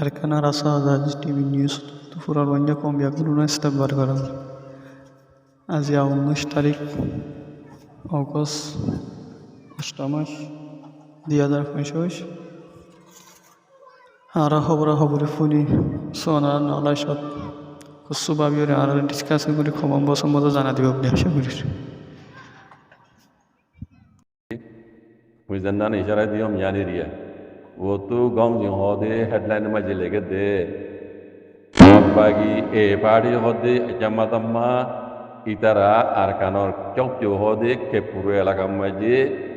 এরকানা রাসা আজাজ TV news দুপুরের বন্ধা কম ব্যাগুলো ইস্তেকবার করাম আজি উনিশ তারিখ অগস্ট অষ্ট মাস দুই হাজার পঁচিশ আর খবর খবরে ফুনি সোনার নলাই সব কসু ভাবিওরে আর ডিসকাস করে খবর বসম্মত জানা দিব আপনি আশা করি Muzandan ishara diyom yani riya. Wo tu gom jin hode headline ma jile ge de. Bagi e padi hode jamatamma itara arkanor kyokyo hode ke puru elaka maje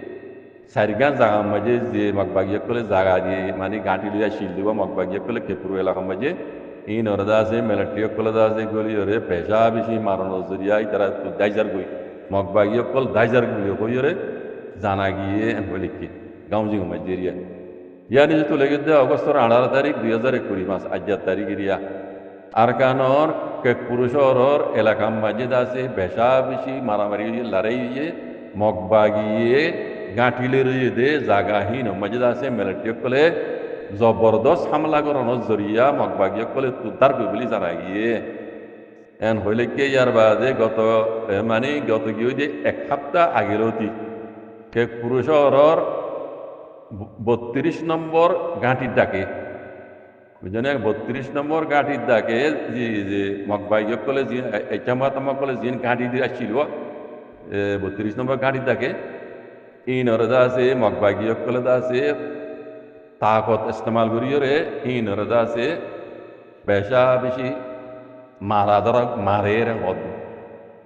সারিগান জাগা মাঝে যে মগবাগিয়া কলে জাগা দিয়ে মানে গাঁটি লিয়া শিল দিব মগবাগিয়া কলে কেপুর এলাকা মাঝে এই নরদা আছে মেলাটিও কলে আছে গলি ওরে, পেশা বেশি, মারণ জরিয়া তারা দাইজার গই মগবাগিয়া কল দাইজার গলি কই ওরে, জানা গিয়ে বলি কি গাঁওজি মাঝে এরিয়া ইয়া নিজে তুলে গেছে অগস্টর আঠারো তারিখ দুই হাজার একুশ মাস আজ্জার তারিখ এরিয়া আর কানর কেক পুরুষর এলাকা মাঝে আছে বেশা বেশি মারামারি লড়াই মগ বাগিয়ে মগবাগিয়ে গাঁঠিলের দে, জাগাহীন মজেদ আছে মেলেটিয় কলে জবরদস্ত হামলা করানোর জরিয়া মগবাগিয় কলে তুতার বুলি জানা গিয়ে। এন হইলে কে ইয়ার বাদে গত মানে গত গিয়ে এক সপ্তাহ আগের অতি কে পুরুষর বত্রিশ নম্বর গাঁটির ডাকে। বুঝলেন বত্রিশ নম্বর গাঁটির ডাকে যে যে মগবাগিয় কলে যে কলে জিন গাঁটি দিয়ে আসছিল। বত্রিশ নম্বর গাঁটির ডাকে। ইনরদা আছে মগবাগি অকলদা আছে, তাকত ইস্তেমাল করিয়রে ইনরদা আছে, বেশা বেশি মারা ধরা, মারে রে হদ।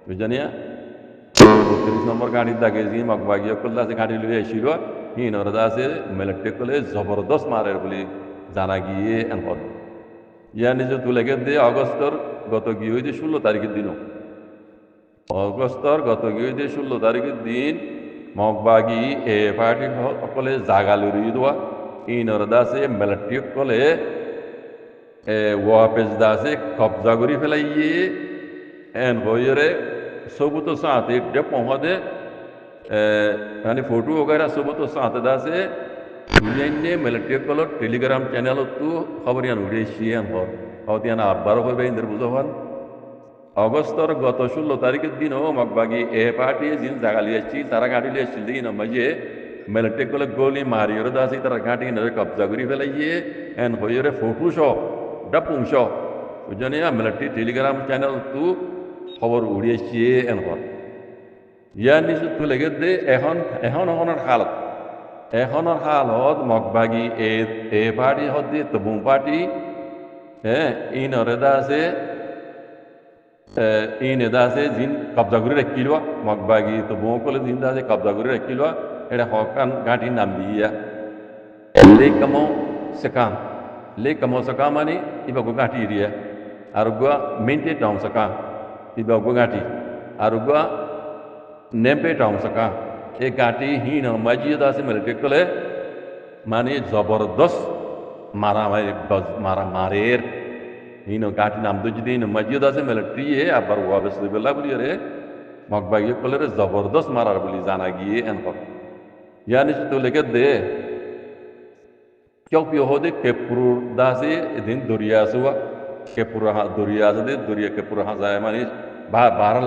বুঝানিয়া বত্রিশ নম্বর গাড়ির দাগে যে মগবাগি অকলদা আছে গাড়ি লুয়ে আসিল। ইনরদা আছে মেলেক্টে কলে জবরদস্ত মারে বলে জানা গিয়ে এন হদ ইয়া নিজে তুলে দে অগস্টর গত গিয়ে হয়েছে ষোলো তারিখের দিনও অগস্টর গত গিয়ে হয়েছে ষোলো তারিখের দিন মগবাগি এ পার্টি সকলে জাগা লুরি দোয়া ইনর দাসে মেলাটি সকলে এ ওয়াপেজ দাসে কবজা করি ফেলাইয়ে। এন হইরে সবু তো সাথে ডে পৌঁছাদে અને ફોટો વગેરે સોબતો સાતદાસે દુનિયાને મિલિટરી કોલો ટેલિગ્રામ ચેનલ હતું ખબર યાન ઉડે છીએ એમ હોત হওয়া দিয়ে না আব্বারও হবে ইন্দ্র বুঝো হন অগস্তর গত ষোলো তারিখের দিনও মগবাগি এ পাঠিয়ে জিন জাগা লিয়েছি তারা ঘাঁটি লিয়েছিল দিন মাঝে মেলেটে কলে গলি মারিওর দাসি তারা ঘাঁটি নজরে কবজা করে ফেলাইয়ে এন হইরে ফোটু শ ডাপুং শ। ওই জন্য মেলেটি টেলিগ্রাম চ্যানেল তু খবর উড়িয়েছি এন হন ইয়ার নিচে তুলে দে, এখন এখন এখনের হালত এখনের হালত মগবাগি এ এ পার্টি হদ দিয়ে তবুং পার্টি হ্যাঁ ইনরে দাসে ইন এদা আছে, জিন কবজা করে রাখিল মগবাগি তো বউ কলে জিন আছে কবজা করে রাখিল এটা হকান গাঁটি নাম দিয়া। লে কামো সকাম লে কামো সকাম মানে ইবা গো গাঁটি এরিয়া আর গুয়া মেনটে টাউন সকাম ইবা গো গাঁটি আর গুয়া নেমপে টাউন সকাম এ গাঁটি হিন মাজিদ আছে মেলে কলে মানে জবরদস্ত মারা মারা মারের hino gati nam duji din majid আছে মিলিটারি এ আবার ওয়াবেস বিল্লাহ বলি রে মগবাগি কলরে জবরদস্ত মারার বলি জানা গিয়ে এন কর ইয়ানি তো লেগে দে কেউ পিও হদে কেপুর দাসে এদিন দরিয়া আসুয়া কেপুর হা দরিয়া আছে দে দরিয়া কেপুর হা যায় মানে বারো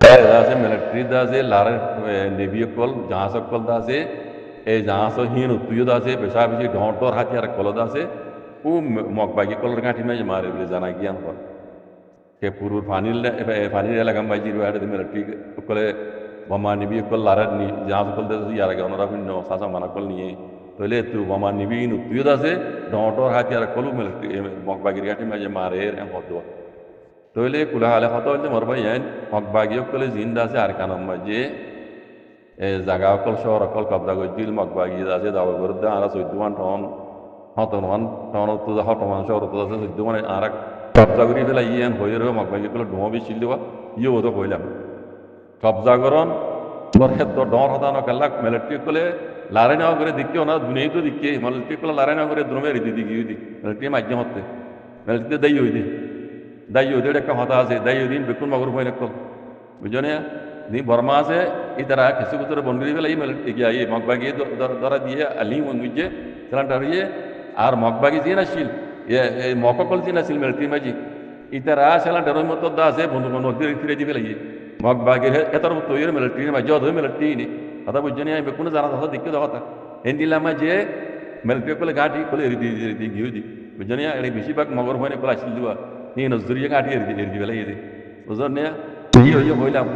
দাসে মিলিটারি দাসে লারে নেভি কল জাহাজ কল দাসে এই জাহাজ হিন তুই দাসে বেশা বেশি ঢর হাতিয়ার কল দাসে ও মগবাগি কলর গাঁঠি মাঝে মারে বলে জানা গিয়ান হল কে পুরুর ফানিল ফানির এলাকা মাঝি রুয়াড়ে মেলা ঠিক কলে বোমা নিবি কল লারার নি জাহাজ কল দে ইয়ার আগে ওনারা ভিন্ন সাসা মানা কল নিয়ে তইলে তু বোমা নিবি নু তুইও দাসে ডর হাতিয়ার কলু মেলা মগবাগির গাঁঠি মাঝে মারে এম হদ তইলে কুলা হালে হত হইতে মরবা ইয়ান মগবাগি কলে জিন্দা আছে, আর কানম যে। জাগা অকল শহর অকল কবজা গজিল মগবাগি আছে দাওয়া করতে আরা চৈদ্দ টন হতমান তখন তো হতমান শহর তো আছে যুদ্ধ মানে আর কবজা করি ফেলা ইয়েন হয়ে রয়ে মগ ভাগি পেলে ডুমো বেশি দেওয়া ইয়ে তো কইলাম। কবজা করন তোর ক্ষেত্র ডর হতানো কাল্লা মিলিটারি কলে লারে নেওয়া করে দিকেও না, দুনিয়াই তো দিকে মিলিটারি কলে লারে নেওয়া করে দ্রমে রীতি দিকে দি মিলিটারি মাধ্যম হতে মিলিটারিতে দায়ী হই দি। হই একটা হতা আছে দায়ী দিন বেকুন মগর হয়ে নকল বুঝনে নি বর্মা আছে এই তারা কিছু ভিতরে বন্ডি ফেলে এই মিলিটারি গিয়া এই মগবাগি ধরা দিয়ে আলি মঙ্গুজে সেলান্টার ইয়ে আর মগবাগি দিয়ে নাছিল এই মককল দিয়ে নাছিল মিলিটারি মাঝি ইতারা সেলান্টারের মতো দা আছে বন্ধু বান্ধব ফিরে দিয়ে ফেলে মগবাগির এতর তৈরি মিলিটারি মাঝে অধ মিলিটারি নি কথা বুঝনি আমি কোনো জানা কথা দেখতে যাওয়া এন্ডিলাম যে মিলিটারি কলে গাঁটি কলে এরি দিয়ে এরি দিয়ে গিয়ে দি বুঝনি এই বেশিরভাগ মগর হয় কলে আসিল নজরিয়ে গাঁটি এরি দিয়ে এরি ফেলে এরি বুঝল নিয়া এই হইয়া হইলাম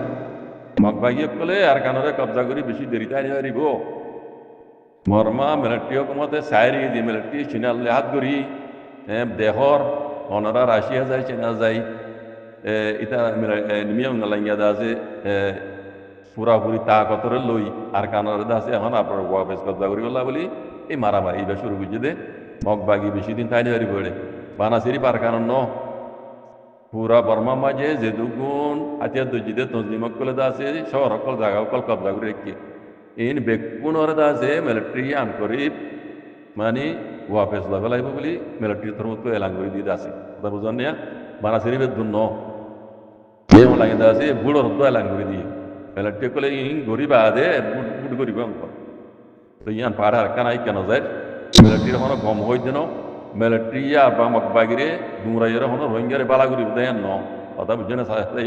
মগবাগিয়ে কলে আর কানরে কবজা করি বেশি দেরিতে আনি পারিব মর্মা মিলিটারি কমতে সাইরি দি মিলিটারি চিনালে হাত করি দেহর অনরা রাশিয়া যায় চেনা যায় ইতা নিমিয়ম নালাঙ্গিয়া দা আছে পুরাপুরি তাকতরে লই আর কানরে দা আছে এখন আপনার ওয়াফেস কবজা করি বললা বলি এই মারামারি এইবার শুরু করছে দে মগবাগি বেশি দিন তাই পারি পড়ে বানাসিরি পার কারণ ন দজিদে তঞ্জিমক কলে দা আছে শহর অকল জায়গা অকল কবজা করে রেখে। ইন বেকুণর দা আছে মিলিটারি আন করি মানে ওয়াফেস লগে লাগবে বলি মিলিটারি তোর মতো এলান করে দিয়ে আছে কথা বুঝন নিয়া? বানাসিরি বেদুন ন। এই লাগে দা আছে বুড়োর তো এলান করে দিয়ে। মিলিটারি কলে ইন গরিব আদে বুট বুট গরিব অঙ্ক। তো ইয়ান পাড়ার কানাই কেন যায়? মিলিটারির হনো গম হই দেন মিলিটারি আর বা মকবাগিরে দুমরাইয়ের হনো রোহিঙ্গারে বালাগুড়ি দেন ন কথা বুঝে না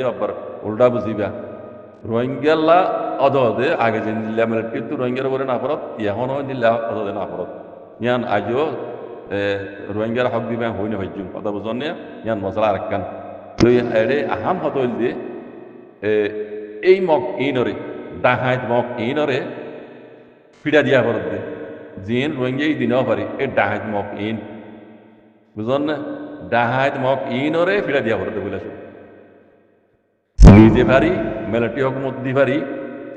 আবার উল্টা বুঝিবা রোহিঙ্গাল্লা অদে আগে যে নিলে মিলিটারি তো রোহিঙ্গার বলে না পরত এখনও নিলে অদে না পরত ইয়ান আজও রোহিঙ্গার হক দিবা হই না হইজুম কথা বুঝন ইয়ান মশলা আর কান তো এড়ে আহাম হত দিয়ে এই মক ইনরে ডাহাইত মক ইনরে ফিরা দিয়া পরত দে জিন রোহিঙ্গা এই দিনও পারি এই ডাহাইত মক ইন বুঝন না? ডাহাইত মক ইনরে ফিরা দিয়া পরত বলে নিজে পারি মেলাটি হকমত দি পারি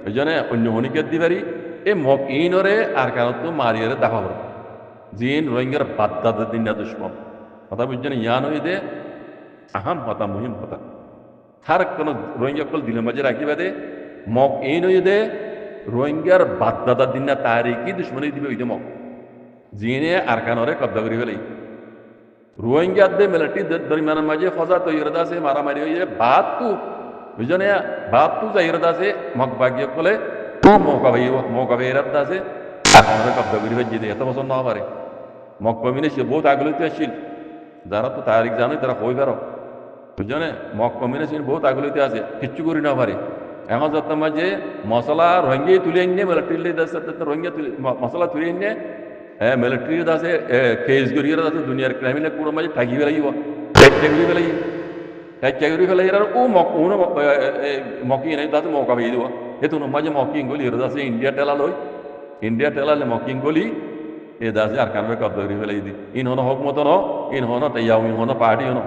ওই জন্য অন্য হনিকের দি পারি এই মক ইনরে আর কারণ তো মারিয়ারে দেখা পড়ে জিন রোহিঙ্গার বাদ্দাদের দিন না দুশ্মন। কথা বুঝছেন, ইয়ান হয়ে দে আহাম হতা মুহিম হতা তার কোনো রোহিঙ্গা কল দিনের মাঝে রাখি বাদে মক ইন হয়ে দে রোহিঙ্গার বাদ্দাদার দিন না তারিখই দুশ্মনী দিবে ওই দে মক জিনে আর কানরে কব্জা করি ফেলাই দে মিলিটারি দরমিয়ানের মাঝে তৈরি আছে মারামারি হয়ে বাদ তু বুঝনে বাদ তু যাই আছে মক ভাগ্য কলে তো মৌকা ভাই মৌকা ভাই রাত আছে আপনারা কব্জা করি দে এত বছর না পারে মক কমিনে সে বহুত আগলিতে আসছিল যারা তো তারিখ জানে তারা হই পারো বুঝনে মক কমিনে সে বহুত আগলিতে আছে কিচ্ছু করি না পারে এখন যত মাঝে মশলা রোহিঙ্গা তুলে এনে মিলিটারি রোহিঙ্গা মশলা তুলে এনে হ্যাঁ মিলিটারি দাসে কেস করিয়ে আছে দুনিয়ার ক্রাইমিনে কোনো মাঝে ঠাকি ফেলাইব ঠাকি করি ফেলাই ঠাকি করি ফেলাই আর ও মক উনো মকি নাই দাসে মৌকা পেয়ে দেবো এতো মাঝে মকিং গলি এর দাসে ইন্ডিয়া টেলা লই ইন্ডিয়া টেলালে মকিং গলি এ দাসে আর কানবে কব্দ করি ফেলাই দি ইন হনো হক মতো ন ইন হনো তাইয়াও ইন হনো পার্টি হনো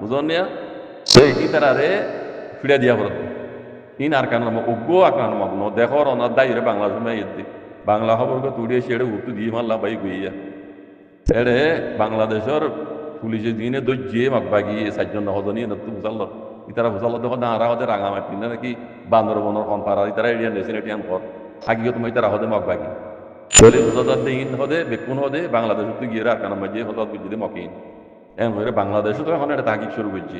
বুঝন নিয়া সেই ইতারারে ফিরে দিয়া পড়ত ইন আর কান উগ্গো আকান মগ্ন দেখর অনার দাইরে বাংলাদেশ মে ইদ্দি বাংলা খবরকে তুড়িয়ে সেড়ে উঠতে দিয়ে মারলাম বাই গুইয়া এড়ে বাংলাদেশের পুলিশে দিনে দৈর্যে মাক মাকবাগি চারজন হজনী নতুন বুঝাল ইতারা বুঝাল দেখো দাঁড়া হতে রাঙা মাটি না নাকি? বান্দরবনের কনপাড়া ইতারা এরিয়ান নেছেন এটিয়ান কর থাকিও তুমি ইতারা হদে মাকবাগি বলে হজার দিন হদে বেকুন হদে বাংলাদেশ তো গিয়ে আর কানা মাঝে হজার বুঝলে মকিন। এমন হয়ে বাংলাদেশও তো এখন এটা তাকিব শুরু করছি।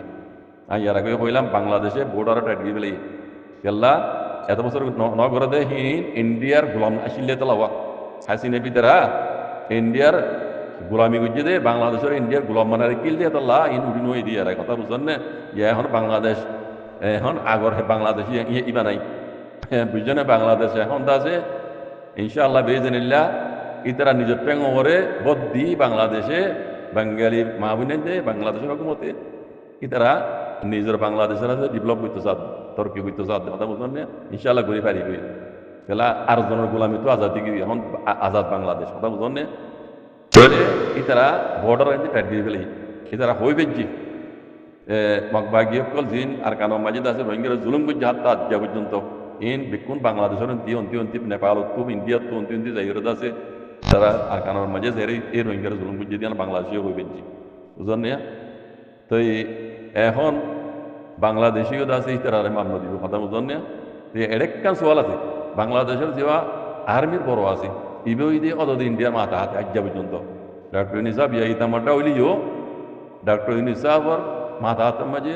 আমি ইয়ার আগে হইলাম বাংলাদেশে বোর্ডার টাইট দিয়ে বেলে কেল্লা? এত বছর নগরদে হি ইন্ডিয়ার গোলাম আসিলে তো লাওয়া হাসিনে বিতারা ইন্ডিয়ার গোলামি গুজে দে বাংলাদেশের ইন্ডিয়ার গোলাম মানে কিল দিয়ে তোলা ইন উড়ি নই দিয়ে কথা বুঝছেন না? ইয়া এখন বাংলাদেশ, এখন আগর বাংলাদেশ ইয়ে ইবা নাই বুঝছেন বাংলাদেশ এখন আছে ইনশাআল্লাহ বেজনিল্লা ইতারা নিজের পেঙ্গ ওরে বদ্দি বাংলাদেশে, বাঙালি মা বোনের দে বাংলাদেশের হকুমতে, ইতারা নিজের বাংলাদেশের আছে ডেভেলপ করতে চাঁদ, তর্কি করতে চাঁদ, কথা বুঝলেন না? ইনশাআল্লাহ ঘুরে পারি গই গেলা আর জনের গোলামি তো আজাদি গিয়ে, এখন আজাদ বাংলাদেশ, কথা বুঝলেন না? তাহলে ইতারা বর্ডার আনতে টাইট দিয়ে ফেলে। ইতারা হই বেজি মগবাগিয়ে কল জিন আর কানো মাজিদ আছে রোহিঙ্গার জুলুম করছে, হাত তাত পর্যন্ত। ইন বিকুন বাংলাদেশের অন্তি অন্তি অন্তি, নেপাল তুম ইন্ডিয়া তো অন্তি অন্তি জায়গা আছে। তারা আর কানোর মাঝে এই রোহিঙ্গার জুলুম বুঝিয়ে দিয়ে বাংলাদেশীয় হয়ে বেঞ্চি বুঝলেন না? তো এখন বাংলাদেশীয় আছে তারা মান্য দিব কথা বুঝলেন না? তো এরেকখান সোয়াল আছে, বাংলাদেশের যেবা আর্মির বড় আছে ইবে ওই দিয়ে অত ইন্ডিয়ার মাথা হাতে আজ্ঞা পর্যন্ত। ডক্টর ইউনিসাব ইয়া ইতামারটা হইলিও ডক্টর ইউনিসাফর মাথা হাতের মাঝে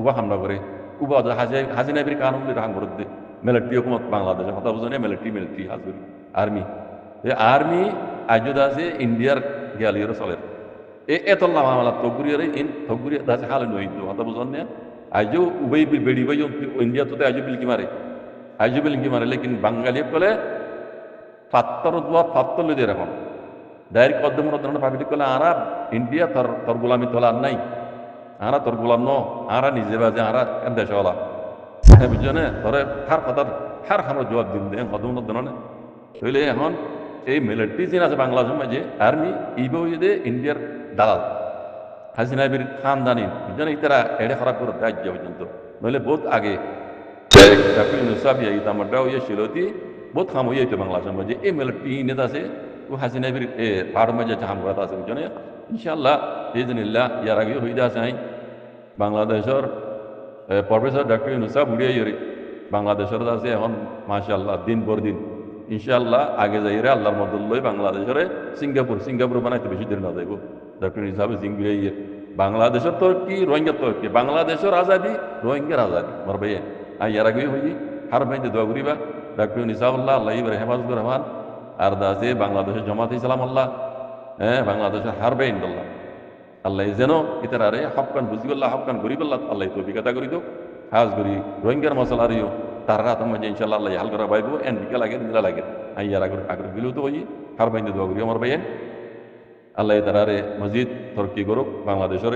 উবা হামলা করে। উবা হাজি হাজিনাবির কানুন রাং করে দে। মিলিটারি হুকুমত বাংলাদেশের কথা বুঝেন মিলিটারি মিলিটারি, হাজুরি, আর্মি। এই আর্মি আজুদ আছে ইন্ডিয়ার গেলিয়র চলের এ এত লামালা তগুরিয়ারে ইন তগুরিয়া দাসে হাল নইতো কথা বুঝেন না। আজও উবাই বেড়ি বাই ইন্ডিয়া তো আজও বিলকি মারে? আজও বিলকি মারে? লেকিন বাঙালি কলে পাত্তর দোয়া পাত্তর লই দিয়ে রাখুন। ডাইরেক্ট কদ্দম ধরনের ভাবিটি কলে, আরা ইন্ডিয়া তোর তোর গোলামি তোলা নাই। আরা তোর গোলাম ন আরা নিজে বাজে, আরা দেশওয়ালা। হ্যাঁ বুঝছ তোরে হার কথার, হার খানোর জবাব দিন দেন কদম ধরনের। তাহলে এখন এই মিলিটারি যে আছে বাংলাদেশের মাঝে আর্মি, ইবে দে ইন্ডিয়ার দালাল হাসিনাবির খানদানি বুঝছেন ইতারা এড়ে খারাপ করে রাজ্য পর্যন্ত। নইলে বহুত আগে ডাক্তার ইউনুসাব ইয়া ইতামারটাও ইয়ে শিলতি বহুত খাম যেত বাংলাদেশের মাঝে এই মিলিটারি নেতা আছে, ও হাসিনাবির এ পাহাড় মাঝে জাহাম করা আছে বুঝছেন ইনশাল্লাহ ইজনিল্লাহ, ইয়ার আগে হইতে আছে বাংলাদেশের প্রফেসর ডক্টর ইউনুসাব উড়িয়ে ইয়ে বাংলাদেশের আছে এখন মাশাল্লাহ দিন পর দিন। ইনশাল্লাহ আগে যাই যাইরে আল্লাহর মদুল্লই বাংলাদেশের সিঙ্গাপুর সিঙ্গাপুর বানাইতে বেশি দিন না যাইব। ডক্টর হিসাবে সিঙ্গুয়ে ইয়ে বাংলাদেশের তো কি রোহিঙ্গার তো কি বাংলাদেশের আজাদি, রোহিঙ্গার আজাদি মর ভাইয়ে আর ইয়ার আগে হই হার ভাইতে দোয়া করিবা। ডক্টর নিসাবুল্লাহ আল্লাহ ইবার হেফাজুর রহমান। আর দাসে বাংলাদেশের জমাত ইসলাম আল্লাহ হ্যাঁ বাংলাদেশের হার ভাই ইন্দাল্লাহ আল্লাহ যেন ইতারে হকান বুঝিবল্লাহ হকান গরিবল্লাহ, আল্লাহ তো অভিজ্ঞতা করি দো হাজ করি রোহিঙ্গার মশলা আরিও তার রাত মাঝে ইনশাল্লাহ আল্লাহ হাল করা পাইব এন বিকা লাগে দিলা লাগে। আইয়ার আগর আগর গেলেও তো হই হার বাইন্দে দোয়া করি। আমার ভাইয়েন আল্লাহ তারারে মসজিদ তরকি করুক, বাংলাদেশের